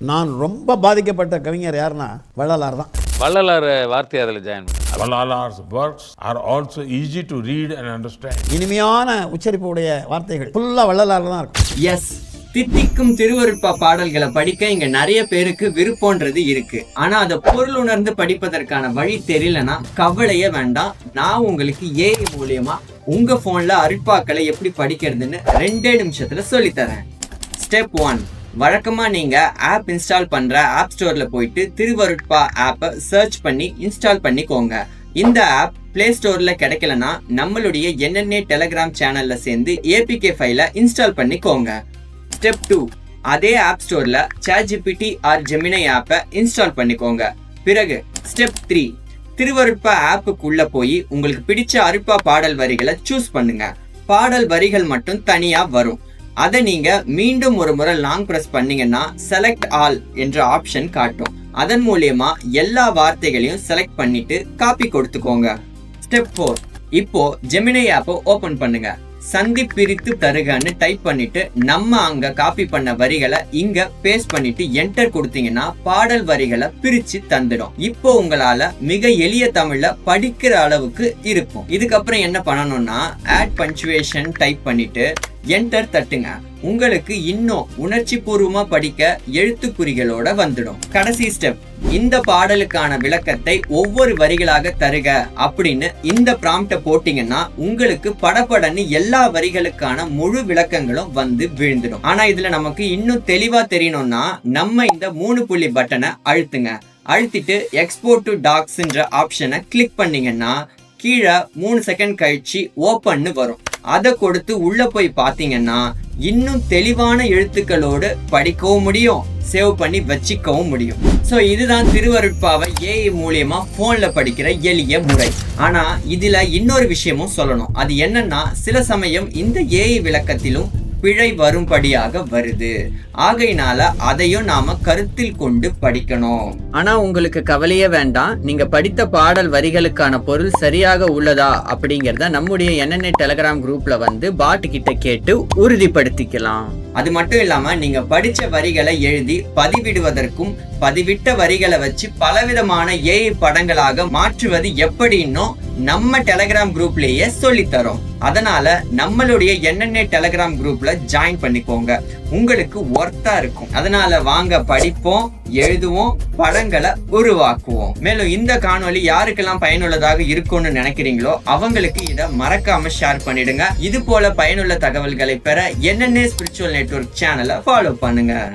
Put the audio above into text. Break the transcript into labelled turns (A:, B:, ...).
A: நான் ரொம்ப பாதிக்கப்பட்ட கவிஞர் யாருன்னா வள்ளலார் தான்.
B: வள்ளலார் வார்த்தை அதில் join.
C: Valalar's works are also easy to read and understand.
A: இனிமையான உச்சரிப்பு உடைய வார்த்தைகள் ஃபுல்லாக வள்ளலார் தான் இருக்கும்.
D: எஸ் தித்திக்கும் திருவருட்பா பாடல்களை படிக்க இங்க நிறைய பேருக்கு விருப்பம்ன்றது இருக்கு. ஆனா அதை பொருள் உணர்ந்து படிப்பதற்கான வழி தெரியலனா கவலையே வேண்டாம். நான் உங்களுக்கு ஏஐ மூலியமா உங்க போன்ல அருட்பாக்களை எப்படி படிக்கிறதுன்னு ரெண்டே நிமிஷத்துல சொல்லித் தரேன் ஸ்டெப் ஒன் வழக்கமாக நீங்கள் ஆப் இன்ஸ்டால் பண்ணுற ஆப் ஸ்டோரில் போயிட்டு திருவருட்பா ஆப்பை சர்ச் பண்ணி இன்ஸ்டால் பண்ணிக்கோங்க. இந்த ஆப் பிளே ஸ்டோரில் கிடைக்கலனா நம்மளுடைய என்னென்ன டெலகிராம் சேனலில் சேர்ந்து ஏபிகே ஃபைலை இன்ஸ்டால் பண்ணிக்கோங்க. ஸ்டெப் டூ அதே ஆப் ஸ்டோரில் சாட்ஜிபிடி ஆர் ஜெமினை ஆப்பை இன்ஸ்டால் பண்ணிக்கோங்க. பிறகு ஸ்டெப் த்ரீ திருவருட்பா ஆப்புக்குள்ளே போய் உங்களுக்கு பிடிச்ச அருட்பா பாடல் வரிகளை சூஸ் பண்ணுங்க. பாடல் வரிகள் மட்டும் தனியாக வரும். அதை நீங்க மீண்டும் ஒரு முறை லாங் பிரஸ் பண்ணீங்கன்னா செலக்ட் ஆல் என்ற ஆப்ஷன் காட்டும். அதன் மூலியமா எல்லா வார்த்தைகளையும் செலக்ட் பண்ணிட்டு காப்பி கொடுத்துக்கோங்க. ஸ்டெப் ஃபோர் இப்போ ஜெமினை ஆப்பை ஓபன் பண்ணுங்க. சந்தி பிரித்து தருகன்னு டைப் பண்ணிட்டு நம்ம அங்க காப்பி பண்ண வரிகளை இங்க பேஸ்ட் பண்ணிட்டு என்டர் கொடுத்தீங்கன்னா பாடல் வரிகளை பிரிச்சு தந்துடும். இப்போ உங்களால மிக எளிய தமிழ்ல படிக்கிற அளவுக்கு இருக்கும். இதுக்கப்புறம் என்ன பண்ணணும்னா ஆட் பஞ்சுவேஷன் டைப் பண்ணிட்டு என்டர் தட்டுங்க. உங்களுக்கு இன்னும் உணர்ச்சி பூர்வமா படிக்க எழுத்துக்குறிகளோட வந்துடும். கடைசி ஸ்டெப் இந்த பாடலுக்கான விளக்கத்தை ஒவ்வொரு வரிகளாக தருக அப்படின்னு இந்த ப்ராம்ப்ட போட்டீங்கன்னா உங்களுக்கு படப்படன்னு எல்லா வரிகளுக்கான முழு விளக்கங்களும் வந்து விழுந்துடும். ஆனா இதுல நமக்கு இன்னும் தெளிவா தெரியணும்னா நம்ம இந்த மூணு புள்ளி பட்டனை அழுத்துங்க. அழுத்திட்டு எக்ஸ்போர்ட் டு டாக்ஸ்ன்ற ஆப்ஷனை கிளிக் பண்ணீங்கன்னா கீழே மூணு செகண்ட் கழிச்சு ஓப்பன்னு வரும். அதை கொடுத்து உள்ள போய் பார்த்தீங்கன்னா இன்னும் தெளிவான எழுத்துக்களோடு படிக்கவும் முடியும் சேவ் பண்ணி வச்சுக்கவும் முடியும். ஸோ இதுதான் திருவருட்பாவை ஏஐ மூலியமா ஃபோனில் படிக்கிற எளிய முறை. ஆனால் இதில் இன்னொரு விஷயமும் சொல்லணும். அது என்னன்னா சில சமயம் இந்த ஏஐ விளக்கத்திலும் பிழை வரும்படியாக வருது. ஆகையினால அதையும் நாம கருத்தில் கொண்டு படிக்கணும். ஆனா உங்களுக்கு கவலையே வேண்டாம். நீங்க படித்த பாடல் வரிகளுக்கான பொருள் சரியாக உள்ளதா அப்படிங்கறத நம்முடைய என்னென்ன டெலகிராம் குரூப்ல வந்து பாட்டு கிட்ட கேட்டு உறுதிப்படுத்திக்கலாம். அது மட்டும் இல்லாம நீங்க படிச்ச வரிகளை எழுதி பதிவிடுவதற்கும் பதிவிட்ட வரிகளை வச்சு பலவிதமான ஏஐ படங்களாக மாற்றுவது எப்படின்னும் நம்ம டெலகிராம் குரூப்லேயே சொல்லித்தரோம். அதனால நம்மளுடைய என்னென்ன டெலகிராம் குரூப்ல ஜாயின் பண்ணிக்கோங்க. உங்களுக்கு ஒர்த்தா இருக்கும். அதனால வாங்க படிப்போம் எழுதுவோம் படங்களை உருவாக்குவோம். மேலும் இந்த காணொளி யாருக்கெல்லாம் பயனுள்ளதாக இருக்கும்னு நினைக்கிறீங்களோ அவங்களுக்கு இதை மறக்காம ஷேர் பண்ணிடுங்க. இது போல பயனுள்ள தகவல்களை பெற என்னென்ன ஸ்பிரிச்சுவல் நெட்வொர்க் சேனலை ஃபாலோ பண்ணுங்க.